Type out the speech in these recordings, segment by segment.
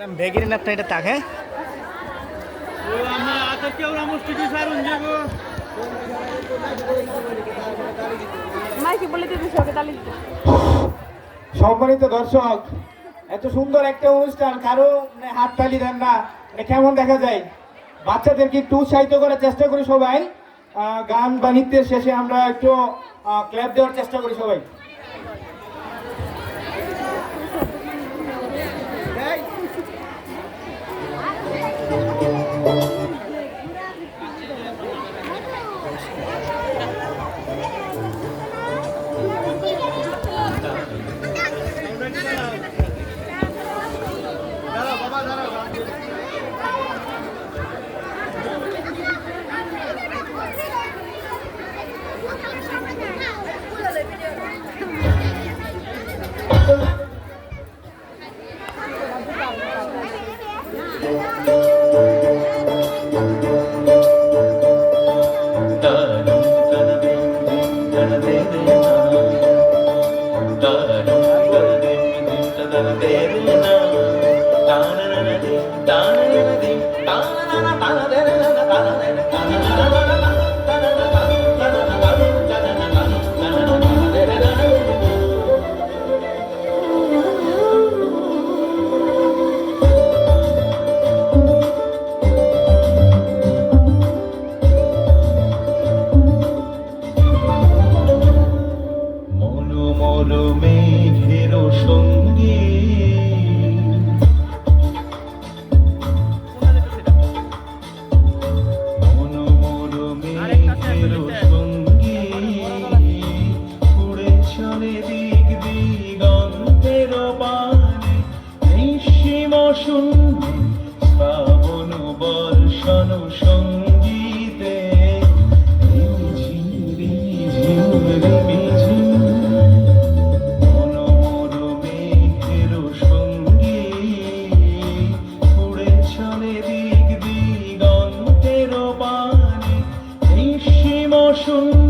Madam ভেগিরি নাপটা এটা তাক হ্যাঁ? তালি সম্মানিত দর্শক এত সুন্দর একটা অনুষ্ঠান কারও মানে হাততালি দেন না। মানে কেমন দেখা যায়? বাচ্চাদেরকে একটু উৎসাহিত করার চেষ্টা করি সবাই। গান বা নৃত্যের শেষে আমরা একটু ক্ল্যাপ দেওয়ার চেষ্টা করি সবাই। মন মেঘের সঙ্গী। দিক দিগন্তের পানে নিঃসীম শূন্যে নিঃসীম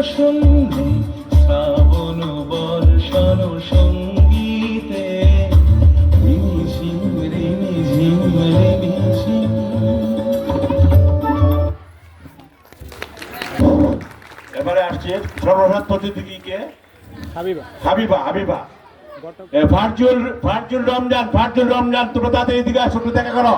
নিঃসীম শ্রাবণ বর্ষণ সঙ্গীতে। রিমিঝিম রিমিঝিম রিমিঝিম এবারে আসছে সর্বভারত প্রতিযোগীকে। হাবিবা। হাবিবা হাবিবা। ফারজুল ফারজুল রমজান ফারজুল রমজান তোমরা তাদের এদিকে আসো দেখা করো।